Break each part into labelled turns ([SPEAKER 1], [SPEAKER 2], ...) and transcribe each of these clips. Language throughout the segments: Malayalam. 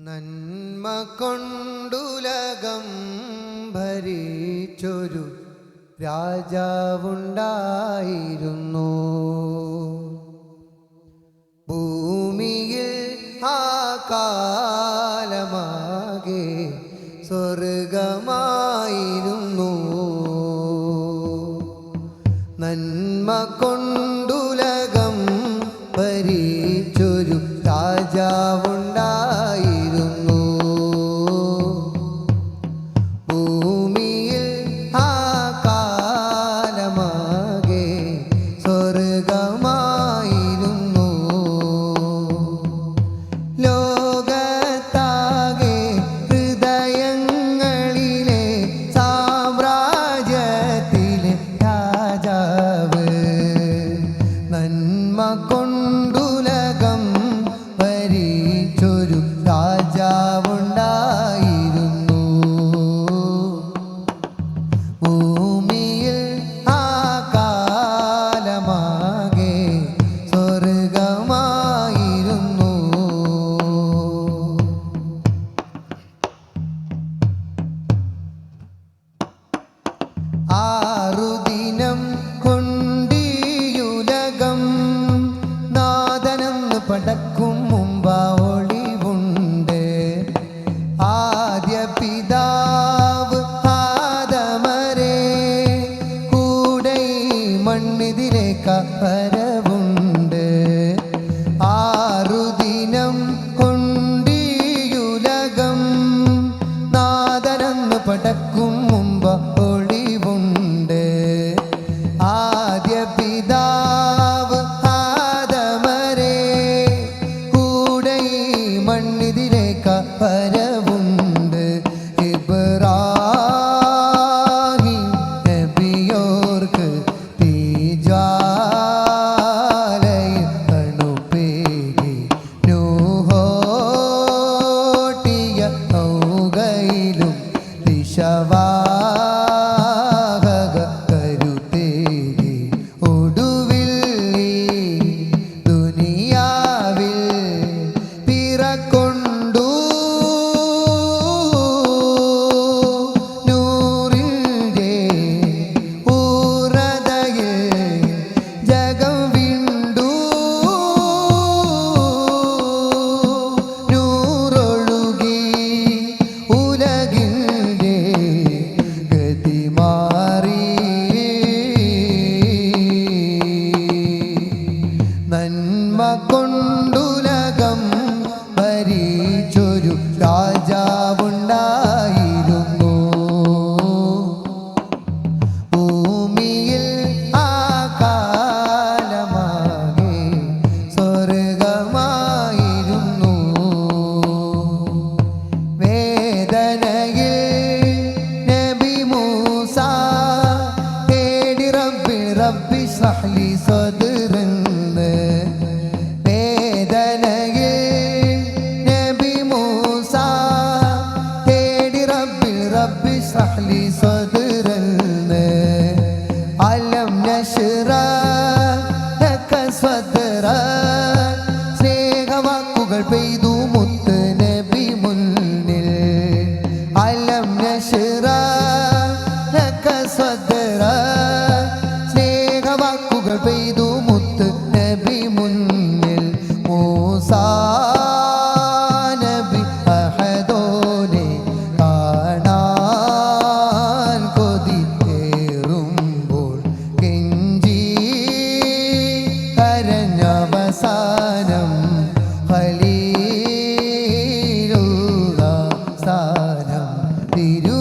[SPEAKER 1] നന്മ കൊണ്ടുലകം ഭരിച്ചൊരു രാജാവുണ്ടായിരുന്നു. ഭൂമിയിൽ ആ കാലമാകെ സ്വർഗമായിരുന്നു. നന്മ കൊണ്ട് പരവുണ്ട്. ആറുദിനം കൊണ്ടിയുലകം നാദനെന്ന് പടക്ക रा സഹലി സ്വതിരുന്ന് വേദനയിൽ നബി മൂസ തേടി റബ്ബിൽ റബ്ബി സഹലി സദ do.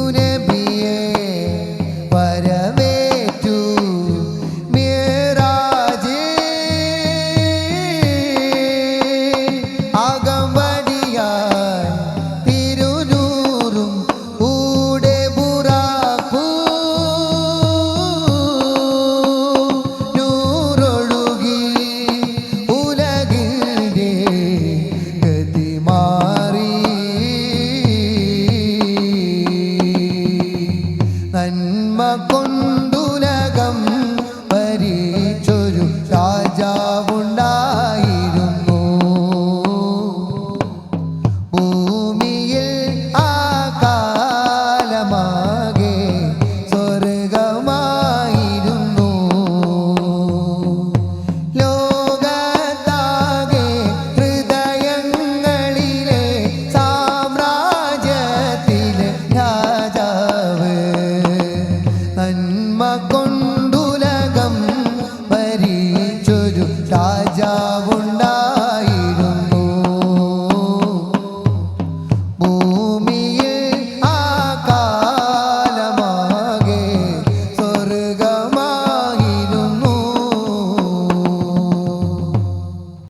[SPEAKER 1] നന്മ കൊണ്ടുലകം പരീച്ചൊരു രാജാവുണ്ടായിരുന്നു. ഭൂമി ജന്മ കൊണ്ടു